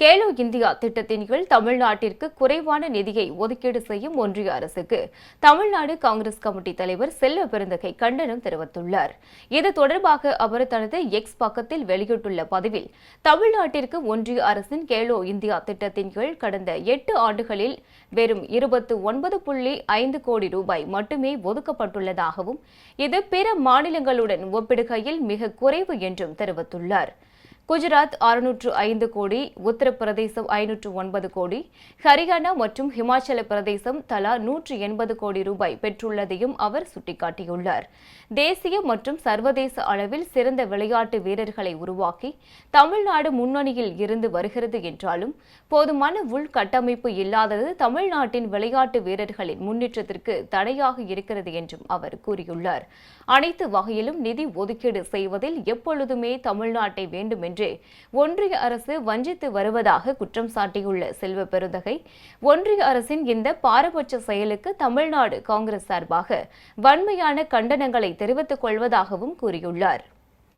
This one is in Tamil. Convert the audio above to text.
கேலோ இந்தியா திட்டத்தின் கீழ் தமிழ்நாட்டிற்கு குறைவான நிதியை ஒதுக்கீடு செய்யும் ஒன்றிய அரசுக்கு தமிழ்நாடு காங்கிரஸ் கமிட்டி தலைவர் செல்வ பெருந்தகை கண்டனம் தெரிவித்துள்ளார். இது தொடர்பாக அவர் தனது எக்ஸ் பக்கத்தில் வெளியிட்டுள்ள பதிவில் தமிழ்நாட்டிற்கு ஒன்றிய அரசின் கேலோ இந்தியா திட்டத்தின் கீழ் கடந்த எட்டு ஆண்டுகளில் வெறும் இருபத்து ஒன்பது புள்ளி ஐந்து கோடி ரூபாய் மட்டுமே ஒதுக்கப்பட்டுள்ளதாகவும் இது பிற மாநிலங்களுடன் ஒப்பிடுகையில் மிக குறைவு என்றும் தெரிவித்துள்ளார். குஜராத் அறுநூற்று ஐந்து கோடி உத்தரப்பிரதேசம் ஐநூற்று ஒன்பது கோடி ஹரியானா மற்றும் ஹிமாச்சல பிரதேசம் தலா நூற்று எண்பது கோடி ரூபாய் பெற்றுள்ளதையும் அவர் சுட்டிக்காட்டியுள்ளார். தேசிய மற்றும் சர்வதேச அளவில் சிறந்த விளையாட்டு வீரர்களை உருவாக்கி தமிழ்நாடு முன்னணியில் இருந்து வருகிறது என்றாலும் போதுமான உள்கட்டமைப்பு இல்லாதது தமிழ்நாட்டின் விளையாட்டு வீரர்களின் முன்னேற்றத்திற்கு தடையாக இருக்கிறது என்றும் அவர் கூறியுள்ளார். அனைத்து வகையிலும் நிதி ஒதுக்கீடு செய்வதில் எப்பொழுதுமே தமிழ்நாட்டை வேண்டும் என்று ஒன்றிய அரசு வஞ்சித்து வருவதாக குற்றம் சாட்டியுள்ள செல்வ பெருந்தகை ஒன்றிய அரசின் இந்த பாரபட்ச செயலுக்கு தமிழ்நாடு காங்கிரஸ் சார்பாக வன்மையான கண்டனங்களை தெரிவித்துக் கொள்வதாகவும் கூறியுள்ளார்.